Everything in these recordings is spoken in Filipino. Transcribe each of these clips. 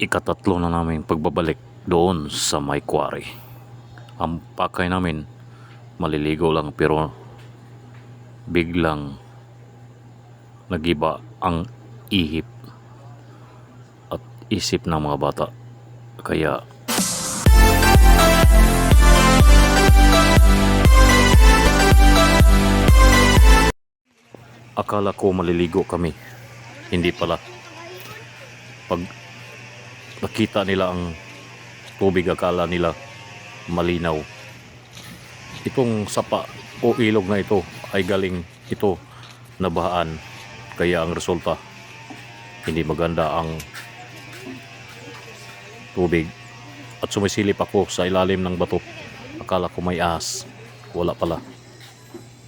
ikatatlo na namin pagbabalik doon sa may quarry. Ang pakay namin, maliligo lang pero biglang nagiba ang ihip at isip ng mga bata. Kaya akala ko maliligo kami. Hindi pala. Pag nakita nila ang tubig akala nila malinaw. Itong sapa o ilog na ito ay galing ito nabahaan. Kaya ang resulta hindi maganda ang tubig. At sumisilip ako sa ilalim ng bato. Akala ko may ahas. Wala pala.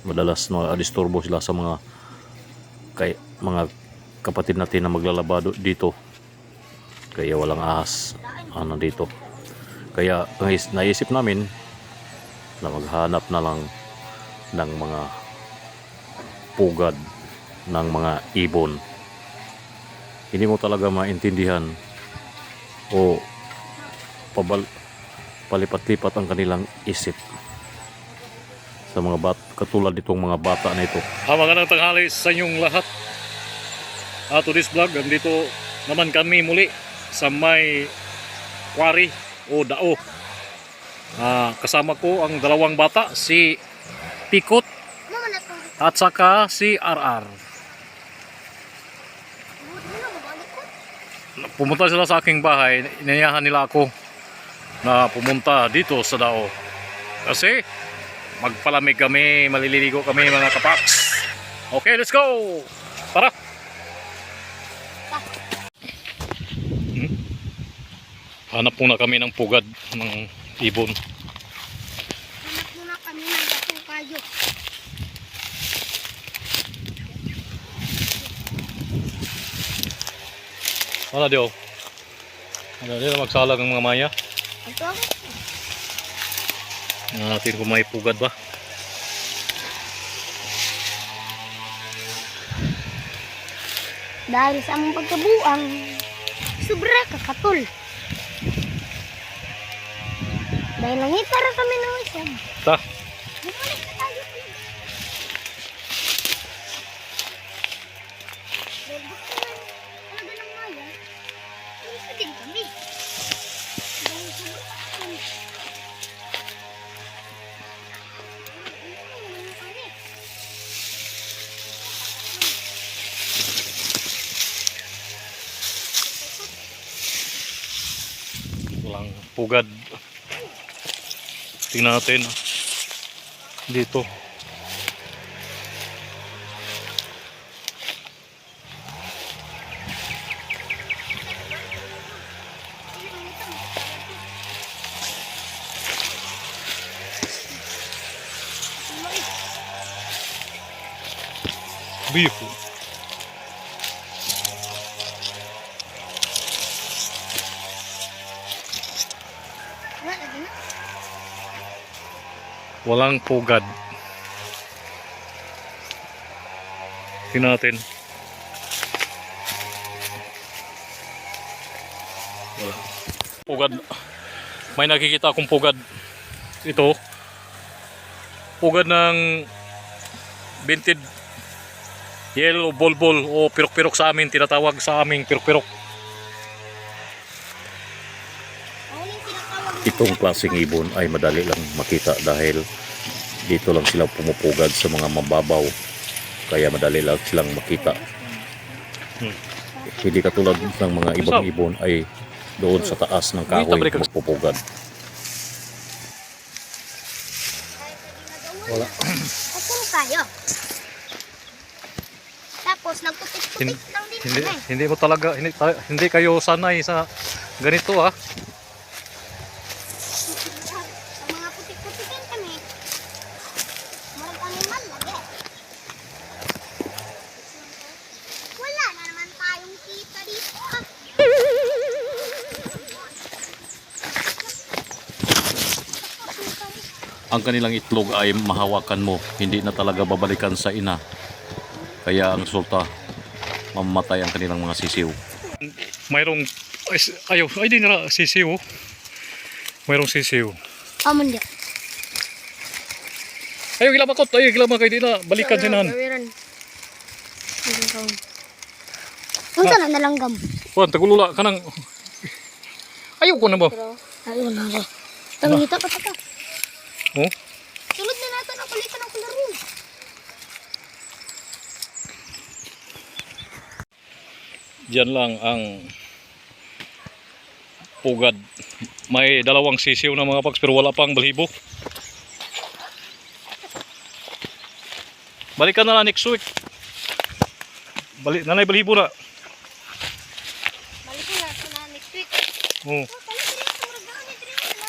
Madalas na disturbo sila sa mga kay mga kapatid natin na maglalaba dito. Kaya walang ahas ano dito. Kaya nais- naisip namin na maghanap na lang ng mga pugad ng mga ibon. Hindi mo talaga maintindihan o pabal palipat-lipat ang kanilang isip sa mga bat katulad nitong mga bata na ito. Ah, magandang tanghali sa inyong lahat. Ah, to this vlog, andito naman kami muli sa may quarry o dao. Ah, kasama ko ang dalawang bata, si Pikot at saka si RR. Pumunta sila sa aking bahay, inayahan nila ako na pumunta dito sa dao. Kasi magpalamig kami, malililigo kami mga kapaks. Okay, let's go! Tara! Hanap muna kami ng pugad ng ibon. Hanap muna kami ng gatong kayo. Ano dio? Ano dio magsalag ang mga maya? Ito? Tingnan natin kung may pugad ba. Dahil sa among pagkabuang, sobra kakatol. Dahil langita ra kami ng isang. Ta, Bumalik na Tingnan natin. Dito. Beautiful. Walang pugad. Tingnan natin. Wala. Pugad. May nakikita akong pugad. Ito. Pugad ng vintage yellow bolbol o pirok-pirok sa amin. Tinatawag sa aming pirok-pirok. Itong klaseng ibon ay madali lang makita dahil dito lang sila pumupugad sa mga mababaw. Kaya madali lang silang makita. Hmm. Hindi katulad ng mga ibang ibon ay doon sa taas ng kahoy magpupugad. Wala. Kayo? Tapos nagputik-putik lang din Hindi, hindi mo talaga, hindi, hindi kayo sanay sa ganito ah. Sa mga putik-putikin kami. Marag animal lagi. Wala na naman tayong kita dito ah. Ang kanilang itlog ay mahawakan mo, hindi na talaga babalikan sa ina. Kaya ang resulta, mamamatay ang kanilang mga sisiw. Mayroong Ay, s- ayaw, ay di nila sisiw. Mayroong sisiw. Amon dia. Ayaw gila makot, ayaw gila makay di na balikan sinahan. Gawiran. Unsa na nalanggam? Kuan tagulula kanang Ayaw ko na ba? Ayun na ba. Tangita pa ta. Oh. Sulod na natin ang palitan ng kularo. Diyan lang ang pugad. May dalawang sisiw na mga pags pero wala pang balibo. Balikan na lang next week. Balik, nanay balibo na. Balik na na next week. Oh. Oh, palit na sa murag ni diri wala.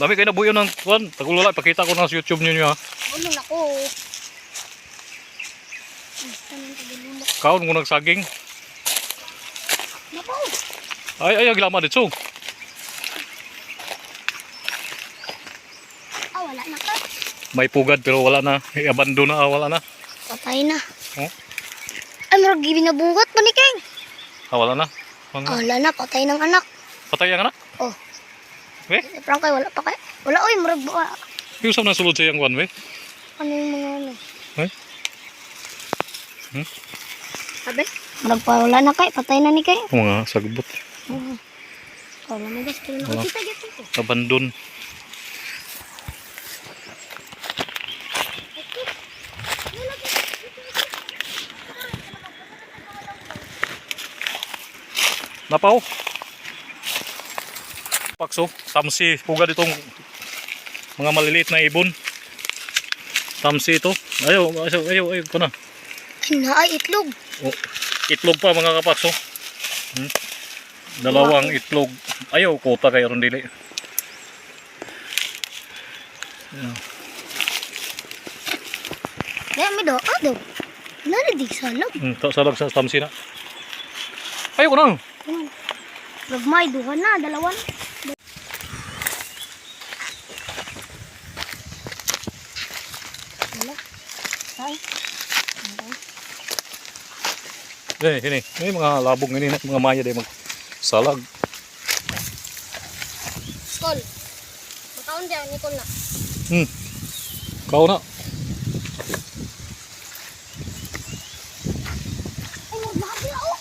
Dami kayo na buyo ng kuan. Tagulula, pakita ko na sa YouTube niyo ha. Ano na ko? Kaon ko nagsaging. Nako. Ay, ay, aglama dito. Ah, wala na ka. May pugad pero wala na. I-abandon na, ah, wala na. Patay na. Oh. Ay, na bungot pa ni King. Ah, wala na. Wala na, patay ng anak. Patay ang anak. Oh. Eh? Eh, Frank, ay, wala pa kaya. Wala, oy, murag ba? Yung sa nasulod sa iyang one way. Ano yung mga ano? Eh? Hmm? Sabi? Murag pa, wala na kay, patay na ni kay. Mga sagbot. Oo. Wala na pero Wala. nakakita dito ko. Abandon. Napaw. Pakso, tamsi, pugad itong mga maliliit na ibon. Tamsi ito. Ayaw, ayaw, ayaw, ayaw ko na. Ay, na, itlog. Oh, itlog pa mga kapakso. Hmm? Dalawang itlog. Ayaw, kota kay ron dili. May do, ah, do. Naridig sa loob. Hmm, salag sa tamsi na. Ayaw ko na. Murag may, duha na, dalawan. Wala. Ay, Eh, ini, ini mga labog ini mga maya day mag salag. Skol. Makaon diyan, Nicole na. Hmm. Kau na. Ako.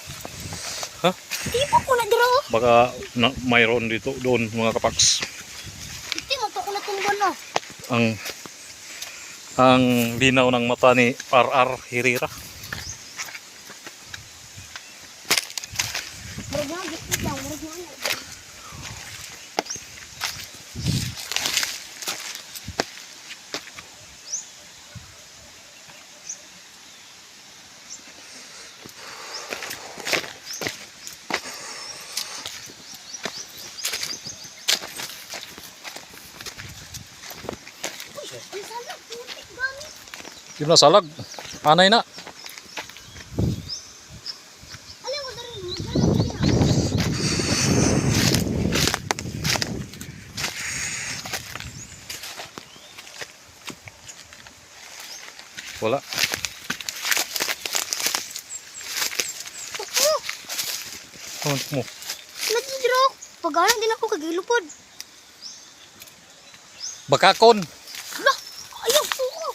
Ha? Tipo ko na dira, oh. Baka na, mayroon dito doon mga kapaks. Hindi mo to ko na oh. Ang ang linaw ng mata ni RR Hirira. Na salag. Anay na. Ano mo? nagidro. Pag-alang din ako kagilupod. Bakakon. Lah, ayaw po ko.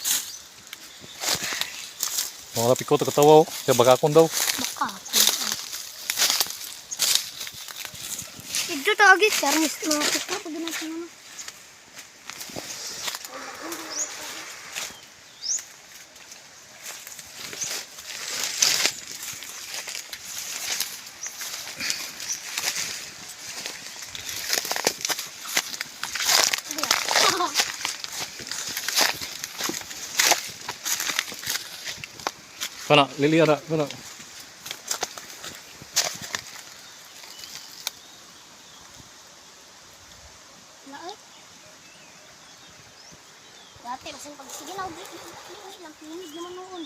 Mga lapik ko katawa oh. Kaya bakakon daw. Baka ako. Ito tawagin, sermis. Mga kita, pag natin ano. Kana, liliya na. Kana. Wala eh. Dati, kasi pag sige na, ulit lang, lang, pinig naman noon.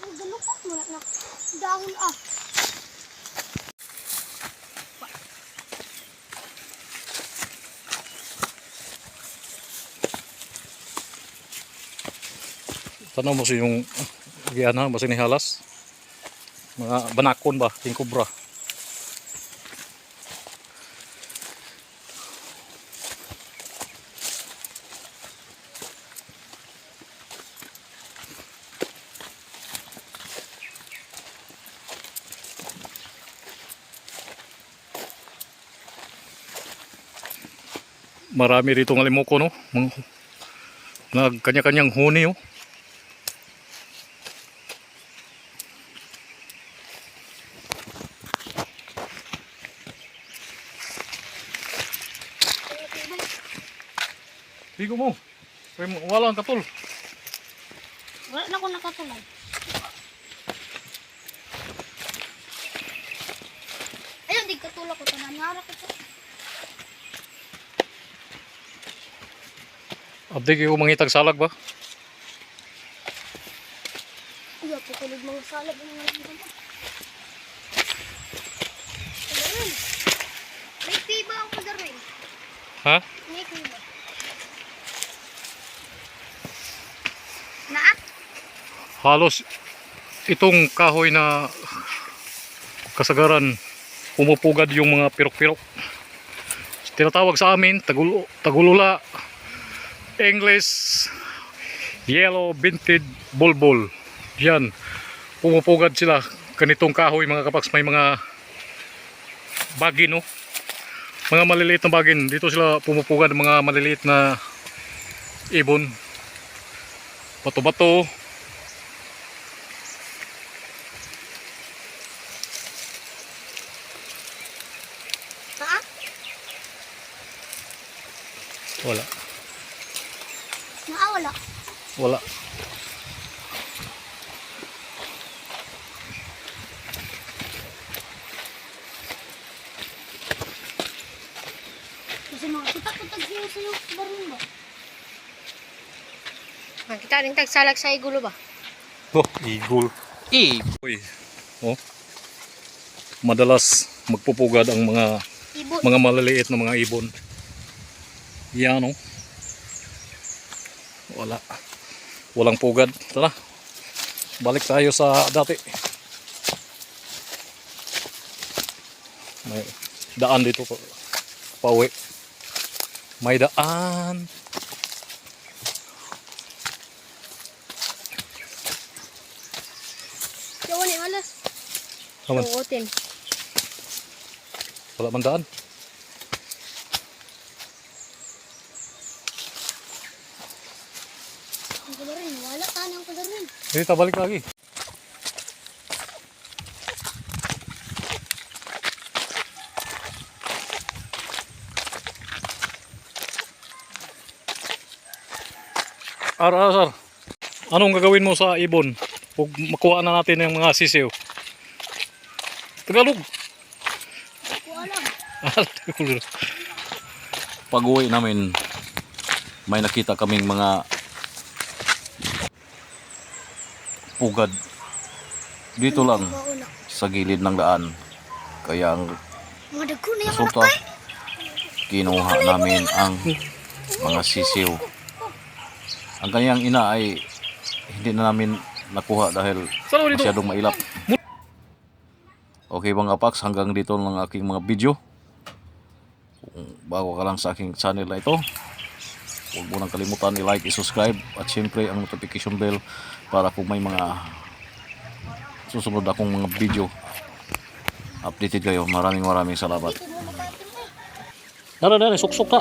Ang galukot mo na, na dahon ah. Tanaw mo sa yung yan ha, basta ni. Mga banakon ba, king cobra. Marami rito ng limuko no. Mga nag kanya-kanyang huni oh. Bigo mo. Kaya mo- Wala ang katol. Wala na ako nakatulad. Ayun, di katulad ko. Tanan nga ko to. Abdi kayo mangitag salag ba? Iya, putulog mga salad ng mga lamang ko. Ayun. May piba ang padarin. Ha? May piba. Na? Halos itong kahoy na kasagaran pumupugad yung mga pirok-pirok. Tinatawag sa amin, tagul tagulula, English, yellow vintage bulbul. Yan, pumupugad sila. Ganitong kahoy mga kapaks may mga bagin no. Mga maliliit na bagin. Dito sila pumupugad mga maliliit na ibon. Bato-bato. Ha? Wala. Naawala. Wala. Kasi mga tutak-tutak siya sa yung barin ba? Kita rin tagsalag sa igulo ba? Oh, eagle. Uy. Oh. Madalas magpupugad ang mga Ibo. mga maliliit na mga ibon. Yan oh. Wala. Walang pugad. Tara. Balik tayo sa dati. May daan dito pa. Pauwi. May daan. Yawan ni malas. Naman, Suotin. wala man daan. Ang padarin. Wala ka ng padarin. Dito, balik lagi. Ar, ar, ar. Anong gagawin mo sa ibon? Pag makuha na natin yung mga sisiw. Tagalog. Ko alam. Pag uwi namin, may nakita kaming mga pugad dito lang sa gilid ng daan. Kaya ang resulta, kinuha namin ang mga sisiw. Ang kanyang ina ay hindi na namin nakuha dahil masyadong mailap. Okay mga paps, hanggang dito lang ang aking mga video. Kung bago ka lang sa aking channel na ito, huwag mo nang kalimutan i-like, i-subscribe at syempre ang notification bell para kung may mga susunod akong mga video updated kayo. Maraming maraming salamat. Nara, nara, suksok ka.